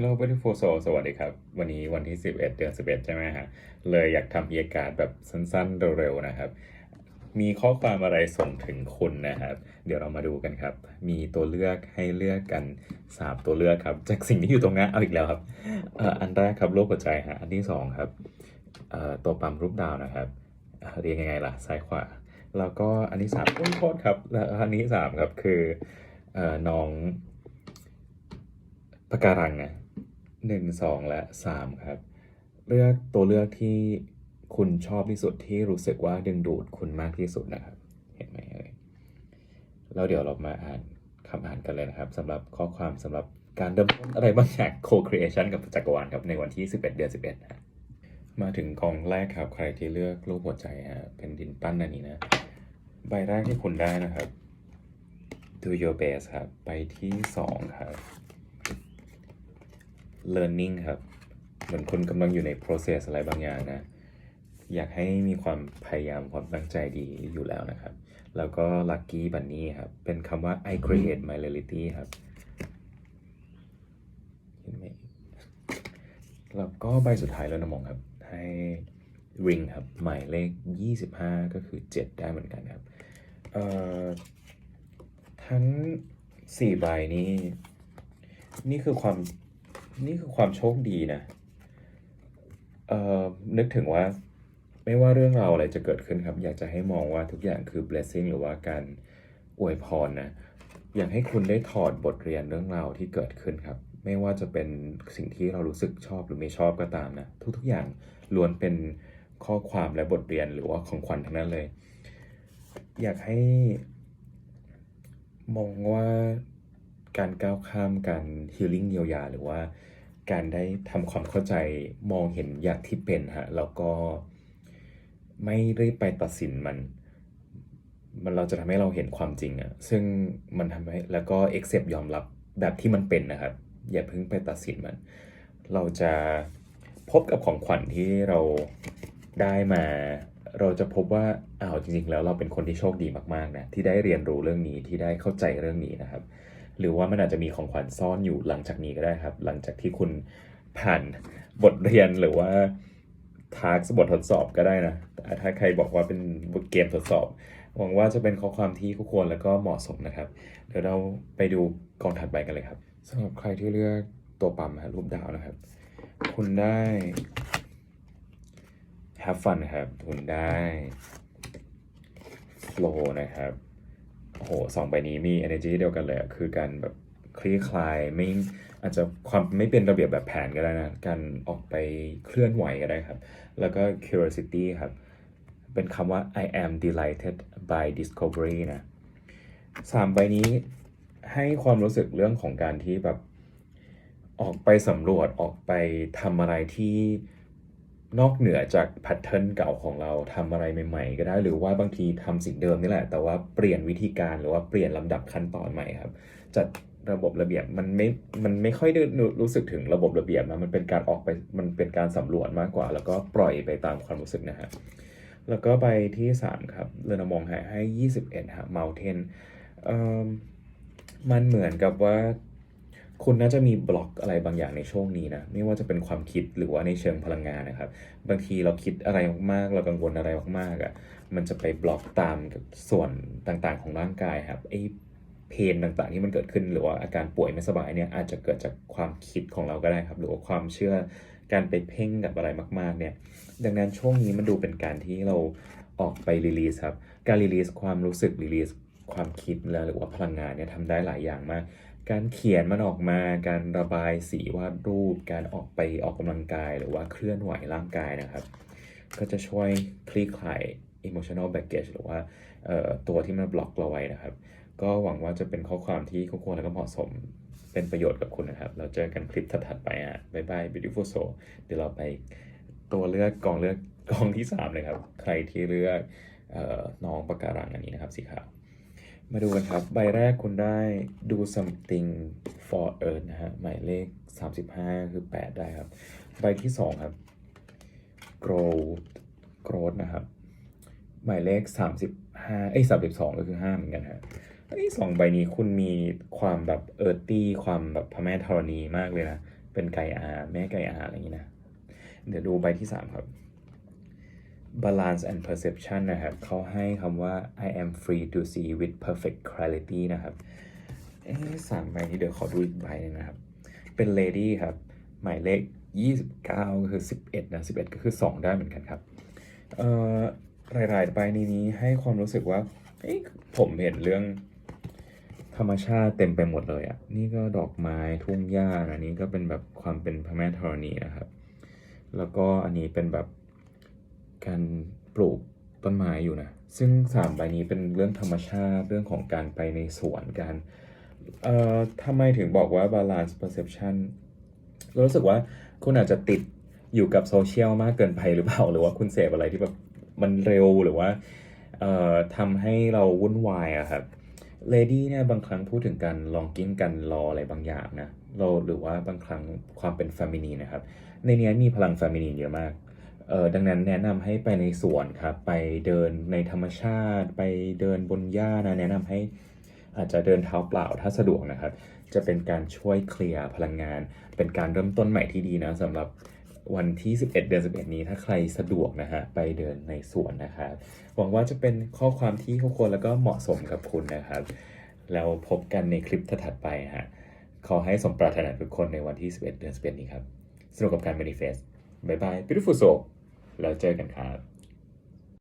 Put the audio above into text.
Hello beautiful soul สวัสดีครับ วันนี้วันที่ 11 เดือน 11 ใช่ไหมฮะ เลยอยากทำบรรยากาศแบบสั้นๆ เร็วๆ นะครับ มีข้อความอะไรส่งถึงคุณนะครับ เดี๋ยวเรามาดูกันครับ มีตัวเลือกให้เลือกกัน 3 ตัวเลือกครับ จากสิ่งที่อยู่ตรงหน้าเอาอีกแล้วครับอ,อันแรกครับโลกหัวใจฮะ อันที่ 2 ครับตัวปั๊มรูปดาวนะครับ เรียงยังไงล่ะ ซ้ายขวา แล้วก็อันที่3อุ้ยโทษครับ แล้วอันที่3ครับคืออน้องปะการังนะ หนึ่งสองและสามครับ เลือกตัวเลือกที่คุณชอบที่สุดที่รู้สึกว่าดึงดูดคุณมากที่สุดนะครับ เห็นไหมเอ่ยแล้วเดี๋ยวเรามาอ่านคำอ่านกันเลยนะครับสำหรับข้อความสำหรับการเริ่มต้นอะไรบางอย่าง co-creation กับจักรวาลครับ ในวันที่ 11 เดือน 11นะมาถึงกองแรกครับ ใครที่เลือกรูปหัวใจฮะเป็นดินปั้นอันนี้นะ ใบแรกที่คุณได้นะครับ do your best ครับไปที่ 2 ครับ learning ครับ เหมือนคุณกำลังอยู่ใน process อะไรบางอย่างนะ อยากให้มีความพยายามความตั้งใจดีอยู่แล้วนะครับ แล้วก็ lucky bunny ครับ เป็นคำว่า I create my reality ครับเห็นไหมแล้วก็ใบสุดท้ายแล้วนะมองครับ ให้ ring ครับ หมายเลข 25 ก็คือ 7 ได้เหมือนกันครับ เอ่อ ทั้ง 4 ใบนี้ นี่คือความ นี่คือความโชคดีนะเอ่อนึกถึงว่าไม่ว่าเรื่องราวอะไรจะเกิดขึ้นครับ อยากจะให้มองว่าทุกอย่างคือ blessing หรือว่าการอวยพรนะอยากให้คุณได้ถอดบทเรียนเรื่องราวที่เกิดขึ้นครับ ไม่ว่าจะเป็นสิ่งที่เรารู้สึกชอบหรือไม่ชอบก็ตามนะทุกๆอย่างล้วนเป็นข้อความและบทเรียนหรือว่าของขวัญทั้งนั้นเลย อยากให้มองว่าการก้าวข้ามการฮีลิ่งเยียวยาหรือว่า การได้ทำความเข้าใจมองเห็นอย่างที่เป็นฮะแล้วก็ไม่รีบไปตัดสินมัน มันเราจะทำให้เราเห็นความจริงอะซึ่งมันทำให้แล้วก็ accept ยอมรับแบบที่มันเป็นนะครับ อย่าเพิ่งไปตัดสินมัน เราจะพบกับของขวัญที่เราได้มา เราจะพบว่าอ้าวจริง ๆ แล้วเราเป็นคนที่โชคดีมากๆนะที่ได้เรียนรู้เรื่องนี้ที่ได้เข้าใจเรื่องนี้นะครับ หรือว่ามันอาจจะมีของขวัญซ่อนอยู่หลังจากนี้ก็ได้ครับ หลังจากที่คุณผ่านบทเรียนหรือว่าทาร์กบททดสอบก็ได้นะแต่ถ้าใครบอกว่าเป็นเกมทดสอบ หวังว่าจะเป็นข้อความที่คู่ควรและก็เหมาะสมนะครับ เดี๋ยวเราไปดูกองถัดไปกันเลยครับสำหรับใครที่เลือกตัวปั๊มฮะรูปดาวนะครับ คุณได้ have fun นะครับ คุณได้ flow นะครับ โอ้โหสองใบนี้มี energy เดียวกันเลยคือการแบบคลี่คลายไม่อาจจะความไม่เป็นระเบียบแบบแผนก็ได้นะ การออกไปเคลื่อนไหวก็ได้ครับ แล้วก็ curiosity ครับ เป็นคำว่า I am delighted by discovery นะสามใบนี้ให้ความรู้สึกเรื่องของการที่แบบออกไปสำรวจออกไปทำอะไรที่ นอกเหนือจากแพทเทิร์นเก่าของเราทำอะไรใหม่ ๆ ก็ได้ หรือว่าบางทีทำสิ่งเดิมนี่แหละ แต่ว่าเปลี่ยนวิธีการหรือว่าเปลี่ยนลำดับขั้นตอนใหม่ครับ จัดระบบระเบียบมันไม่ มันไม่ค่อยได้รู้สึกถึงระบบระเบียบนะ มันเป็นการออกไป มันเป็นการสำรวจมากกว่า แล้วก็ปล่อยไปตามความรู้สึกนะฮะ แล้วก็ใบที่ 3 ครับ เรือนมองหายให้ 21ฮะ Mountain เอ่อมันเหมือนกับว่า คุณน่าจะมีบล็อกอะไรบางอย่างในช่วงนี้นะ ไม่ว่าจะเป็นความคิดหรือว่าในเชิงพลังงานนะครับ บางทีเราคิดอะไรมากๆ เรากังวลอะไรมากๆอะ มันจะไปบล็อกตามกับส่วนต่างๆ ของร่างกายครับ ไอ้เพนต่างๆ ที่มันเกิดขึ้นหรือว่าอาการป่วยไม่สบายเนี่ยอาจจะเกิดจากความคิดของเราก็ได้ครับ หรือว่าความเชื่อการไปเพ่งกับอะไรมาก ๆ เนี่ย ดังนั้นช่วงนี้มันดูเป็นการที่เราออกไปรีลีสครับ การรีลีสความรู้สึกรีลีสความคิดแล้วหรือว่าพลังงานเนี่ยทำได้หลายอย่างมาก การเขียนมันออกมา การระบายสีวาดรูป การออกไปออกกำลังกายหรือว่าเคลื่อนไหวร่างกายนะครับ ก็จะช่วยคลี่คลาย emotional baggage หรือว่าตัวที่มันบล็อกเราไว้นะครับ ก็หวังว่าจะเป็นข้อความที่คู่ควรและก็เหมาะสมเป็นประโยชน์กับคุณนะครับ เราเจอกันคลิปถัดๆไปอะบ๊ายบาย beautiful soul เดี๋ยวเราไปตัวเลือกกองเลือกกองที่ 3 เลยครับ ใครที่เลือกออน้องปะการังอันนี้นะครับสีขาว มาดูกันครับ ใบแรกคุณได้ do something for earth นะฮะ หมายเลข 35 คือ 8 ได้ครับ ใบที่ 2 ครับ growth growth นะครับ หมายเลข 35 เอ้ย 32 ก็คือ 5 เหมือนกันฮะไอ้สองใบนี้คุณมีความแบบเอิร์ตี้ความแบบพระแม่ธรณีมากเลยนะ เปเป็นไก่อาแม่ไก่อาอะไรอย่างนี้นะ เดี๋ยวดูใบที่ 3 ครับ balance and perception นะครับเขาให้คำว่า I am free to see with perfect clarity นะครับ เอ๊ะสามใบนี้เดี๋ยวขอดูอีกใบนึงนะครับ เป็น lady ครับ หมายเลข 29 ก็คือ 11 นะ 11 ก็คือ 2 ได้เหมือนกันครับ เอ่อหลาย ๆ ใบในนี้ให้ความรู้สึกว่าเอ๊ะผมเห็นเรื่องธรรมชาติเต็มไปหมดเลยอะ่ะ นี่ก็ดอกไม้ทุ่งหญ้าอันนี้ก็เป็นแบบความเป็นพระแม่ธรณีนะครับ แล้วก็อันนี้เป็นแบบ การปลูกต้นไม้อยู่นะ ซึ่งสามใบนี้เป็นเรื่องธรรมชาติเรื่องของการไปในสวนการเอ่อทำไมถึงบอกว่า balance perception เรารู้สึกว่าคุณอาจจะติดอยู่กับโซเชียลมากเกินไปหรือเปล่า หรือว่าคุณเสพอะไรที่แบบมันเร็วหรือว่าเอ่อทำให้เราวุ่นวายอะครับ Lady เนี่ยบางครั้งพูดถึงการลองกิ้งกันรออะไรบางอย่างนะเราหรือว่าบางครั้งความเป็น f ฟมินีนะครับ ในนี้มีพลัง f ฟมินีเยอะมาก ดังนั้นแนะนำให้ไปในสวนครับ ไปเดินในธรรมชาติ ไปเดินบนหญ้านะแนะนำให้อาจจะเดินเท้าเปล่าถ้าสะดวกนะครับ จะเป็นการช่วยเคลียร์พลังงาน เป็นการเริ่มต้นใหม่ที่ดีนะสำหรับวันที่ 11 เดือน 11 นี้ถ้าใครสะดวกนะฮะไปเดินในสวนนะครับหวังว่าจะเป็นข้อความที่คู่ควรแล้วก็เหมาะสมกับคุณนะครับ แล้วพบกันในคลิปถัดไปฮะขอให้สมปรารถนาทุกคนในวันที่ 11 เดือน 11 นี้ครับสนุกกับการ manifest บายบาย beautiful soul แล้วเจอกันครับ